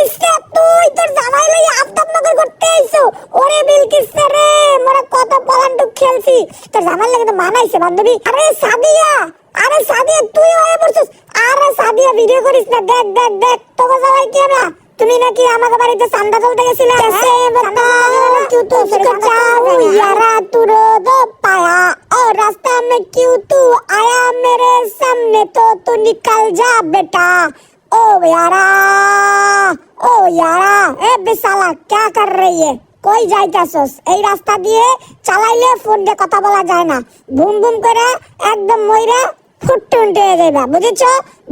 বিলকিস রে তুই তোর জামাই লই আফতাব নগর করতে আইছো ওরে বিলকিস রে মোরা কত পলান্ডু খেলছি তোর জামাই লাগে তো মানাইছে বান্ধবী আরে সাদিয়া আরে সাদিয়া তুই হয়ে পড়ছিস আরে সাদিয়া ভিডিও করিস না দেখ দেখ দেখ তোকে জামাই কি আমরা তুমি নাকি আমাকে বাড়িতে চান্দা তুলতে গেছিলে সে बताओ क्यों तो उसको चाहूं यारा तू रो दो पाया और रास्ता में क्यों तू आया मेरे सामने तो तू निकल जा बेटा ओ यारा ও ইয়ারা, এ বিশালা ক্যা কর রই হে ইয়ে? কই যাইতাছস? এই রাস্তা দিয়ে চালাইলে ফোন দিয়ে কথা বলা যায় না। বুম ভুম করে একদম মইরা ফুটটুন দিয়ে যাইবা। বুঝেছ?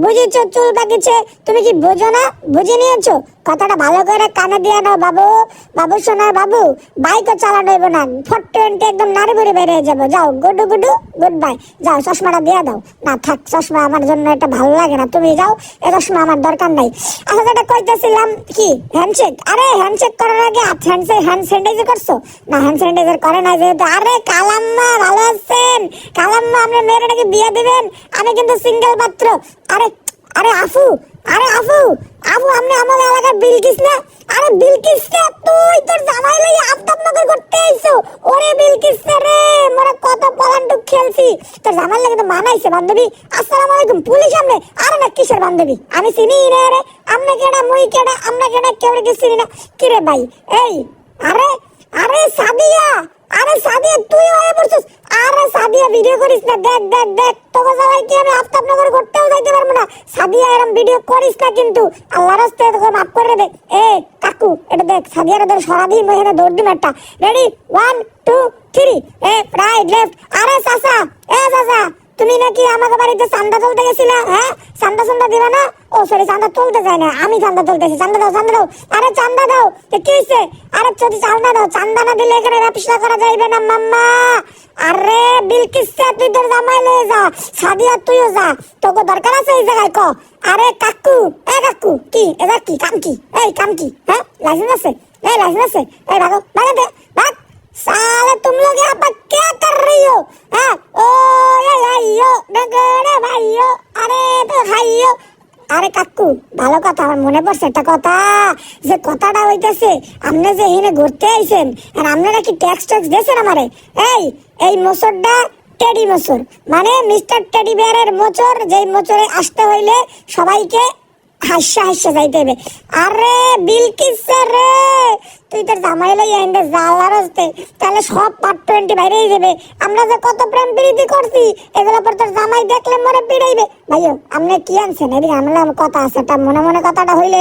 বুঝেছ? চুল বাকিছে তুমি কি বুঝো না? বুঝে নিয়েছো? কথাটা ভালো করে কানে দিয়ে নাও, বাবু। বাবু, সোনার বাবু, বাইকও চালানো হইব না। ফট্টে উল্টে একদম নাড়ি বুড়ি বেরিয়ে যাব। যাও, গুডু গুডু গুড বাই যাও, চশমাটা দিয়ে দাও। না, থাক, চশমা আমার জন্য এটা ভালো লাগে না। তুমি যাও, এ চশমা আমার দরকার নাই। আচ্ছা যেটা কইতেছিলাম, কি? হ্যান্ডশেক আরে হ্যান্ডশেক করার আগে হ্যান্ড হ্যান্ড স্যানিটাইজার করছ? না হ্যান্ড স্যানিটাইজার করে না যেহেতু। আরে, কালাম্মা, ভালো আছেন? কালাম্মা, আপনার মেয়েটাকে বিয়ে দিবেন? আমি কিন্তু সিঙ্গেল মাত্র। আরে আরে, আফু আরে, আফু। এলাকার বিলকিস না, আরে বিলকিস রে তুই তোর জামাই লই আফতাব নগর করতে আইছো। ওরে বিলকিস রে, মোরা কত পলান্ডু খেলছি। তোর জামাই লাগে তো মানাইছে বান্ধবী। আসসালামু আলাইকুম, পুলিশ আমনে? আরে না, কিসের বান্ধবী? আমি চিনি না রে। আমনে কেডা, মুই কেডা আমরা কেডা, কেউ কি চিনি না। কি রে ভাই, এই, আরে আরে সাদিয়া আরে সাদিয়া, তুই হয়ে পড়ছিস? আরে ভিডিও করিস না, দেখ দেখ দেখ। তোকে সবাই কি আমি আফতাব নগর করতেও যাইতে পারব না। সাদিয়া এরম ভিডিও করিস না কিন্তু। আল্লাহর রাস্তায় তোকে মাফ করে দে। এ, কাকু, এটা দেখ, সাদিয়ার ওদের সরাদি মহিলা দৌড় দিন একটা। রেডি ওয়ান টু থ্রি এ রাইট লেফট আরে, চাচা, এ, চাচা। তুমি নাকি আমাকে বাড়িতে চান্দা তুলতে গেছিলে হ্যাঁ? চান্দা চান্দা দিবে না? ও সরি চান্দা তুলতে যায় না। আমি চান্দা তুলতেছি। চান্দা দাও চান্দা দাও। আরে চান্দা দাও। কি হয়েছে আরে যদি চান্দা দাও, চান্দা না দিলে এখানে ব্যবসা করা যাইবে না, মাম্মা। আরে বিল বিলকিসে, তুই তোর জামাই লয়ে যা। সাদিয়া, তুইও যা। তোকে দরকার আছে এই জায়গায়, ক। আরে, কাকু। এ, কাকু। কি? এটা কি? কাম কি? এই, কাম কি? হ্যাঁ? লাইসেন্স আছে? এই, লাইসেন্স আছে? এই, ভাগো, ভাগে দে, ভাগ। সালে তুমি লোকে আপা কে কর রহি হ্যাঁ? ও আরে কাকু, ভালো কথা, আমার মনে পড়ছে একটা কথা। যে কথাটা হইতেছে, আপনি যে এখানে ঘুরতে আইছেন, আর আপনারা কি ট্যাক্স ট্যাক্স দিয়েছেন আমারে? এই এই মোচরটা টেডি মোচর মানে মিস্টার টেডি বিয়ারের মোচর যেই মোচরে আসতে হইলে সবাইকে হাসা হাসা যাইতে হবে আরে বিলকিস রে! তুই তোর জামাই লই এন্ডে জালার হস্তে তাহলে সব পার্ট টোয়েন্টি বাইরেই যাবে। আমরা যে কত প্রেম প্রীতি করছি এগুলো পর তোর জামাই দেখলে মরে পিড়াইবে। ভাইও, আপনি কি আনছেন? এদিকে আমলাম কথা আছে, তা মনে মনে কথাটা হইলে